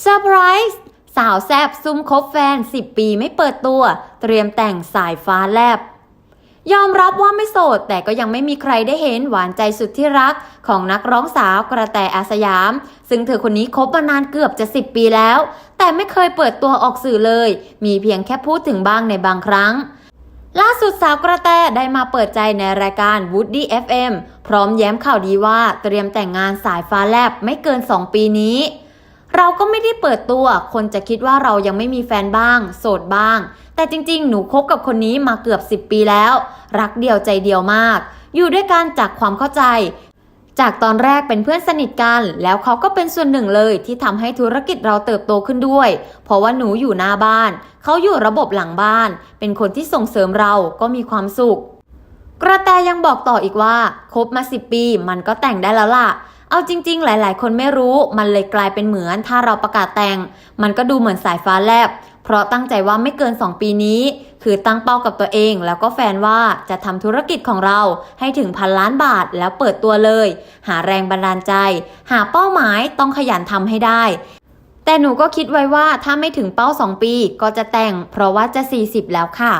เซอร์ไพรส์สาวแซบซุ่มคบแฟน 10 ปีไม่เปิดตัว เตรียมแต่งสายฟ้าแลบ ยอมรับว่าไม่โสด แต่ก็ยังไม่มีใครได้เห็นหวานใจสุดที่รักของนักร้องสาวกระแตอาสยาม ซึ่งเธอคนนี้คบมานานเกือบจะ 10 ปีแล้ว แต่ไม่เคยเปิดตัวออกสื่อเลย มีเพียงแค่พูดถึงบ้างในบางครั้งล่าสุดสาวกระแตได้มาเปิดใจในรายการ Woody FM พร้อมแย้มข่าวดีว่าเตรียมแต่งงานสายฟ้าแลบไม่เกิน 2 ปีนี้ เราก็ไม่ได้เปิดตัว คนจะคิดว่าเรายังไม่มีแฟนบ้าง โสดบ้าง แต่จริงๆ หนูคบกับคนนี้มาเกือบ 10 ปีแล้ว รักเดียวใจเดียวมาก อยู่ด้วยกันจากความเข้าใจ จากตอนแรกเป็นเพื่อนสนิทกัน แล้วเขาก็เป็นส่วนหนึ่งเลยที่ทำให้ธุรกิจเราเติบโตขึ้นด้วย เพราะว่าหนูอยู่หน้าบ้าน เขาอยู่ระบบหลังบ้าน เป็นคนที่ส่งเสริมเราก็มีความสุขกระแตยังบอกต่ออีกว่าคบมา10ปีมันก็แต่งได้แล้วล่ะ เอาจริง ๆ หลาย ๆ คนไม่รู้ มันเลยกลายเป็นเหมือน ถ้าเราประกาศแต่ง มันก็ดูเหมือนสายฟ้าแลบ เพราะตั้งใจว่าไม่เกิน 2 ปีนี้ คือตั้งเป้ากับตัวเอง แล้วก็แฟนว่าจะทำธุรกิจของเราให้ถึงพันล้านบาทแล้วเปิดตัวเลย หาแรงบันดาลใจ หาเป้าหมายต้องขยันทำให้ได้ แต่หนูก็คิดไว้ว่าถ้าไม่ถึงเป้า 2 ปี ก็จะแต่ง เพราะว่าจะ 40 แล้วค่ะ